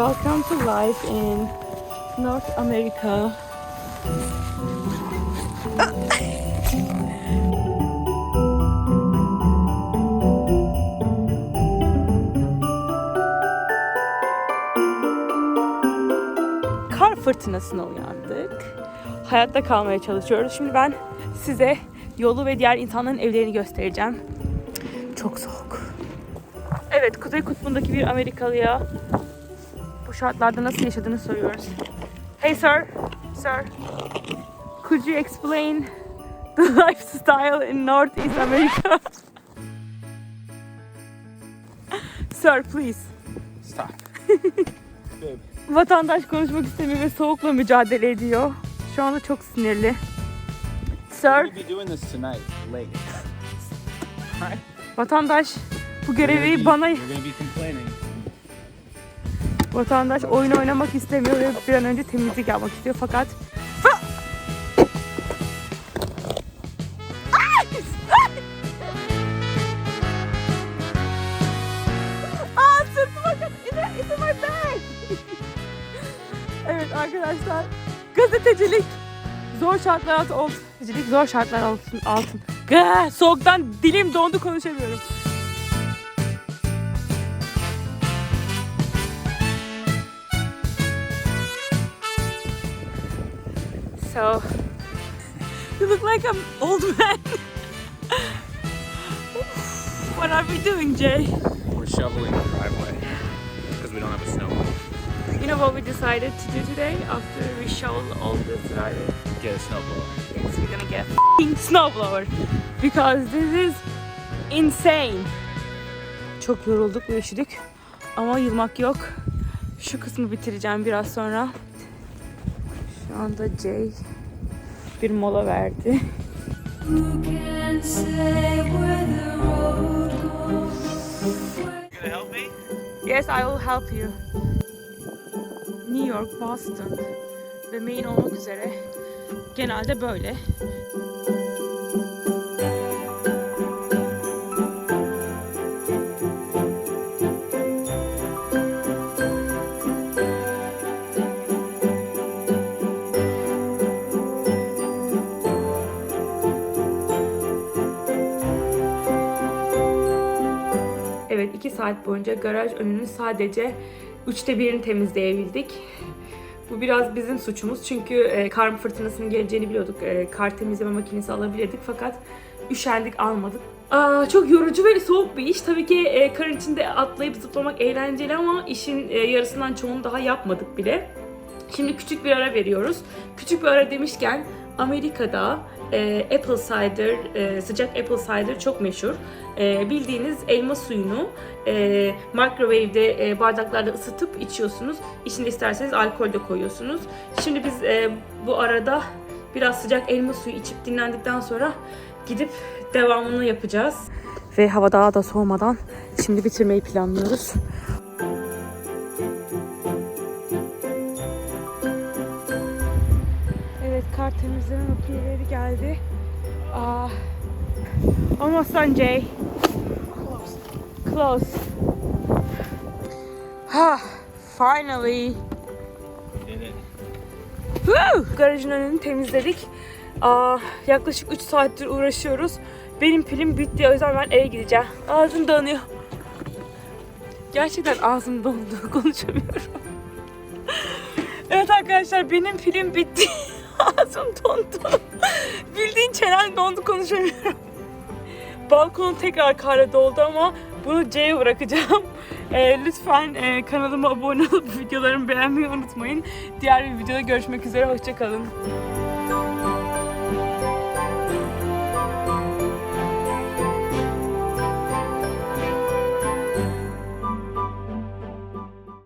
Welcome to life in North America. Kar fırtınasına uyandık. Hayatta kalmaya çalışıyoruz. Şimdi ben size yolu ve diğer insanların evlerini göstereceğim. Çok soğuk. Evet, Kuzey Kutbu'ndaki bir Amerikalıya şartlarda nasıl yaşadığını soruyoruz. Hey sir, sir, could you explain the lifestyle in Northeast America? sir, please. Stop. Vatandaş konuşmak istemiyor ve soğukla mücadele ediyor. Şu anda çok sinirli. Sir, be doing this tonight, late. Vatandaş bu görevi bana We're gonna be complaining. Vatandaş oyun oynamak istemiyor ve bir an önce temizlik yapmak istiyor fakat evet arkadaşlar. Gazetecilik. Zor şartlar altı olsun. Gazetecilik zor şartlar altın. altın. Gah, soğuktan dilim dondu konuşamıyorum. So you look like an old man. what are we doing, Jay? We're shoveling the driveway because we don't have a snowball. You know what we decided to do today after we shovel all this driveway? Get a snowblower. Yes, we're gonna get a snowblower because this is insane. Çok yorulduk ve üşüdük ama yılmak yok. Şu kısmı bitireceğim biraz sonra. Şu anda Jay bir mola verdi. Yes, I will help you. New York, Boston ve Maine olmak üzere genelde böyle. Saat boyunca garaj önünün sadece üçte birini temizleyebildik. Bu biraz bizim suçumuz çünkü e, kar fırtınasının geleceğini biliyorduk. E, kar temizleme makinesi alabilirdik fakat üşendik almadık. Aa, çok yorucu ve soğuk bir iş. Tabii ki e, karın içinde atlayıp zıplamak eğlenceli ama işin e, yarısından çoğunu daha yapmadık bile. Şimdi küçük bir ara veriyoruz. Küçük bir ara demişken Amerika'da e, apple cider, e, sıcak apple cider çok meşhur. E, bildiğiniz elma suyunu e, microwave'de e, bardaklarda ısıtıp içiyorsunuz. İçine isterseniz alkol de koyuyorsunuz. Şimdi biz e, bu arada biraz sıcak elma suyu içip dinlendikten sonra gidip devamını yapacağız. Ve hava daha da soğumadan şimdi bitirmeyi planlıyoruz. Temizleme makineleri geldi. Aa, almost done Jay. Close. Ha, finally. İt. Woo! Garajın önünü temizledik. Aa, yaklaşık 3 saattir uğraşıyoruz. Benim pilim bitti o yüzden ben eve gideceğim. Ağzım donuyor. Gerçekten ağzım dondu. Konuşamıyorum. evet arkadaşlar benim pilim bitti. ağzım dondu. Bildiğin çenen dondu konuşamıyorum. Balkonum tekrar karla doldu ama bunu C'ye bırakacağım. Ee, lütfen e, kanalıma abone olup videolarımı beğenmeyi unutmayın. Diğer bir videoda görüşmek üzere. Hoşçakalın.